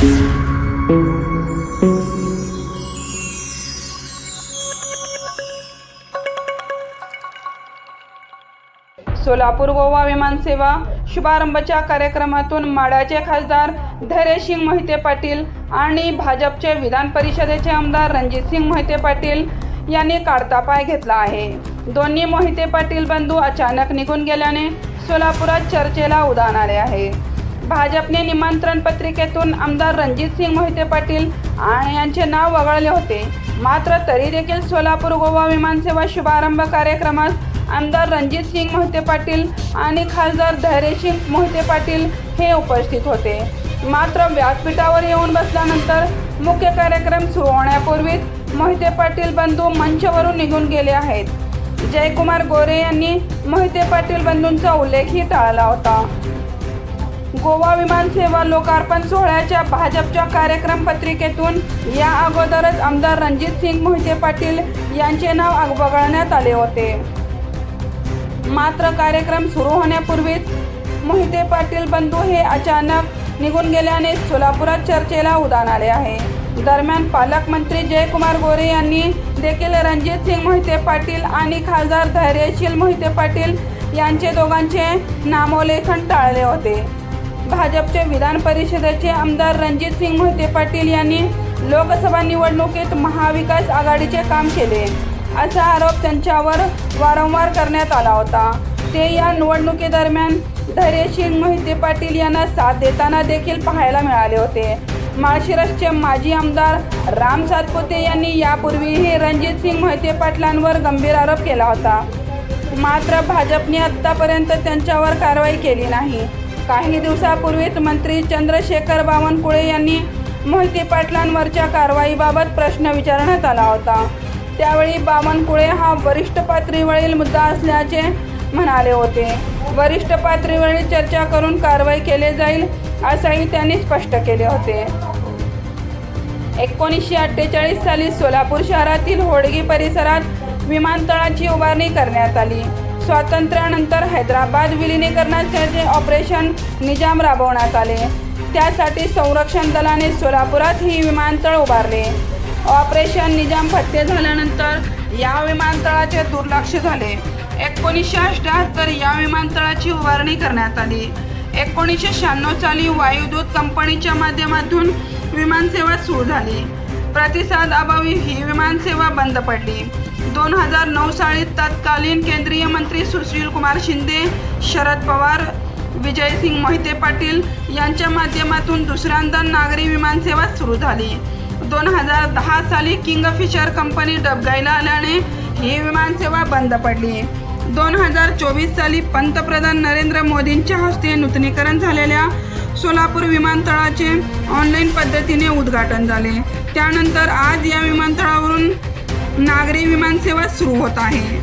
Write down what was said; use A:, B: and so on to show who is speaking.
A: सोलापूर गोवा विमानसेवा शुभारंभाच्या कार्यक्रमातून माड्याचे खासदार धैर्यसिंग मोहिते पाटील आणि भाजपचे विधान परिषदेचे आमदार रणजितसिंग मोहिते पाटील यांनी काढता पाय घेतला आहे. दोन्ही मोहिते पाटील बंधू अचानक निघून गेल्याने सोलापुरात चर्चेला उधाण आले आहे. भाजपने निमंत्रण पत्रिकेतून आमदार रणजित सिंग मोहिते पाटील आणि यांचे नाव वगळले होते. मात्र तरी देखील सोलापूर गोवा विमानसेवा शुभारंभ कार्यक्रमात आमदार रणजित सिंग मोहिते पाटील आणि खासदार धैर्यसिंग मोहिते पाटील हे उपस्थित होते. मात्र व्यासपीठावर येऊन बसल्यानंतर मुख्य कार्यक्रम सुरू होण्यापूर्वीच मोहिते पाटील बंधू मंचवरून निघून गेले आहेत. जयकुमार गोरे यांनी मोहिते पाटील बंधूंचा उल्लेखही टाळला होता. गोवा विमानसेवा लोकार्पण सोहळ्याच्या भाजपच्या कार्यक्रम पत्रिकेतून या अगोदरच आमदार रणजित सिंग मोहिते पाटील यांचे नाव वगळण्यात आले होते. मात्र कार्यक्रम सुरू होण्यापूर्वीच मोहिते पाटील बंधू हे अचानक निघून गेल्याने सोलापुरात चर्चेला उदान आले आहे. दरम्यान पालकमंत्री जयकुमार गोरे यांनी देखील रणजित सिंग मोहिते पाटील आणि खासदार धैर्यशील मोहिते पाटील यांचे दोघांचे नामोलेखन टाळले होते. भाजपचे विधान परिषदेचे आमदार रणजित सिंग मोहिते पाटील यांनी लोकसभा निवडणुकीत महाविकास आघाडीचे काम केले. असा आरोप त्यांच्यावर वारंवार करण्यात आला होता. ते या निवडणुकीदरम्यान धैर्यशील मोहिते पाटील यांना साथ देताना देखील पाहायला मिळाले होते. माळशिरसचे माजी आमदार राम सातपुते यांनी यापूर्वीही रणजित सिंग मोहिते पाटलांवर गंभीर आरोप केला होता. मात्र भाजपने आत्तापर्यंत त्यांच्यावर कारवाई केली नाही. काही दिवसापूर्वीच मंत्री चंद्रशेखर बावनकुळे यांनी मोहिते पाटलांवरच्या कारवाईबाबत प्रश्न विचारण्यात आला होता. त्यावेळी बावनकुळे हा वरिष्ठ पातळीवरील मुद्दा असल्याचे म्हणाले होते. वरिष्ठ पातळीवरील चर्चा करून कारवाई केली जाईल असंही त्यांनी स्पष्ट केले होते. एकोणीसशे अठ्ठेचाळीस साली सोलापूर शहरातील होडगी परिसरात विमानतळाची उभारणी करण्यात आली. स्वातंत्र्यानंतर हैदराबाद विलिनीकरणाचे ऑपरेशन निजाम राबवण्यात आले त्यासाठी संरक्षण दलाने सोलापुरात ही विमानतळ उभारले. ऑपरेशन निजाम फत्ते झाल्यानंतर या विमानतळाचे दुर्लक्ष झाले. एकोणीसशे अठ्याहत्तर या विमानतळाची उभारणी करण्यात आली. एकोणीसशे शहाण्णव साली वायुदूत कंपनीच्या माध्यमातून विमानसेवा सुरू झाली. प्रतिसाद अभावी ही विमानसेवा बंद पडली. दोन हजार नऊ साली तत्कालीन केंद्रीय मंत्री सुशील कुमार शिंदे शरद पवार विजयसिंग मोहिते पाटील यांच्या माध्यमातून दुसऱ्यांदा नागरी विमानसेवा सुरू झाली. दोन हजार दहा साली किंगफिशर कंपनी डबगाईला आल्याने ही विमानसेवा बंद पडली. दोन हजार चोवीस साली पंतप्रधान नरेंद्र मोदींच्या हस्ते नूतनीकरण झालेल्या सोलापूर विमानतळाचे ऑनलाईन पद्धतीने उद्घाटन झाले. त्यानंतर आज या विमानतळावरून नागरी विमानसेवा सुरू होत आहे.